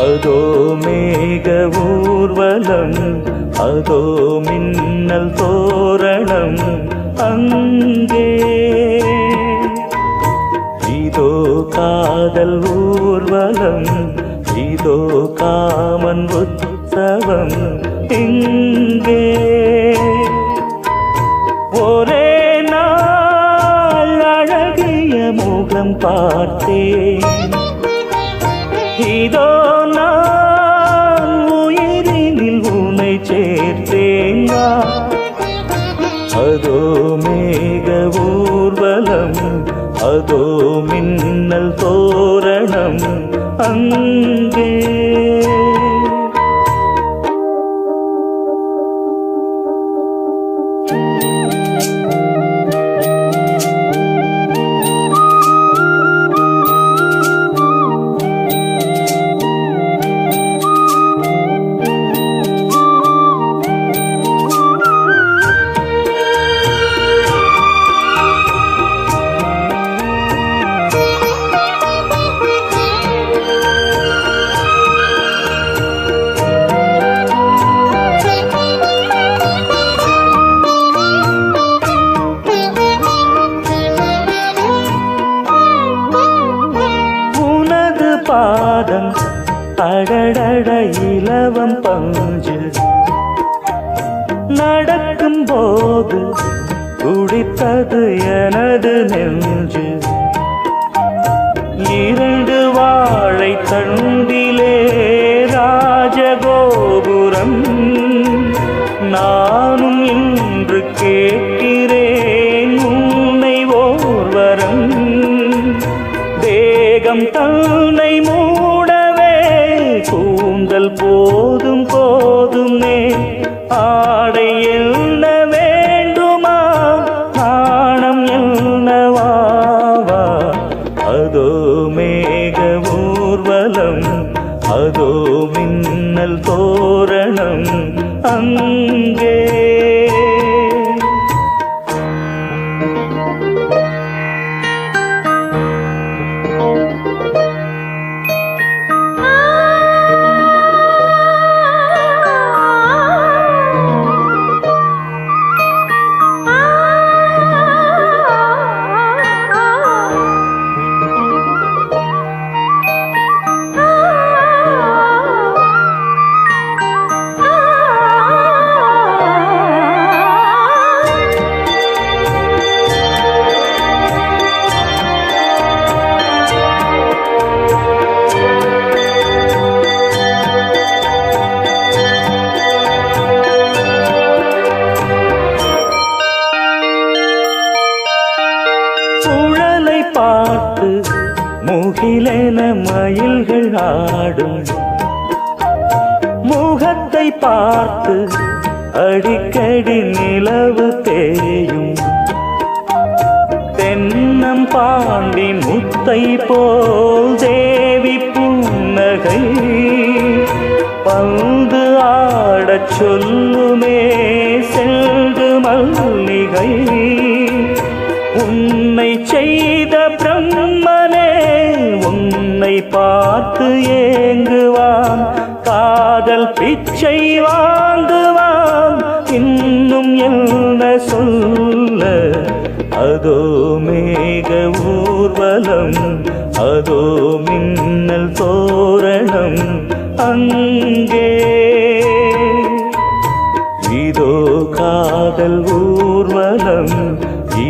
அதோ மேக ஊர்வலம் அதோ மின்னல் தோரணம். அங்கே இதோ காதல் ஊர்வலம் இதோ காமன் உற்சவம் இங்கே. ஒரே நாள் அழகிய முகம் பார்த்தேன். இதோ நான் உயிரினில் உனை சேர்த்தேன். நான். அதோ மேக ஊர்வலம் அதோ மின்னல் தோரணம் அங்கே பாதம். அடடட இலவம் பஞ்சு. நடக்கும் போது குடித்தது எனது நெஞ்சு. இரண்டு வாழை தண்டிலே ராஜகோபுரம். நானும் இன்று கேட்கிறேன் உன்னை ஓர்வரம். தேகம் தன்னை போதும் போதுமே ஆடை என்ன வேண்டுமா? ஆணம் என்னவாவா அதோ மேக ஊர்வலம் அதோ மின்னல் தோரணம். அந்த முகிலேல மயில்கள் ஆடும். முகத்தை பார்த்து அடிக்கடி நிலவு தேயும். தென்னம் பாண்டி முத்தை போல் தேவி புன்னகை. பந்து ஆடச் சொல்லுமே செல்கு மல்லிகை. உன்னை செய்த பார்த்து ஏங்குவான். காதல் பிச்சை வாங்குவான். இன்னும் என்ன சொல்ல? அதோ மேக ஊர்வலம் அதோ மின்னல் தோரணம். அங்கே இதோ காதல் ஊர்வலம்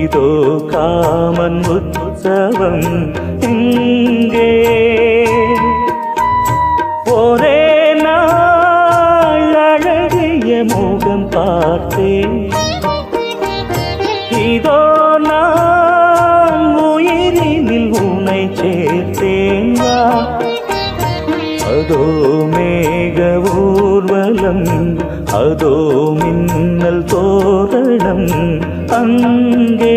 இதோ காமன் உற்சவம் இங்கே. ஒரே நாள் அழகிய முகம் பார்த்தேன் இதோ நான் உயிரினில் உன்னை சேர்த்தேன். அதோ மேகவோ ஊர்வலம் அதோ மின்னல் தோரணம் அங்கே.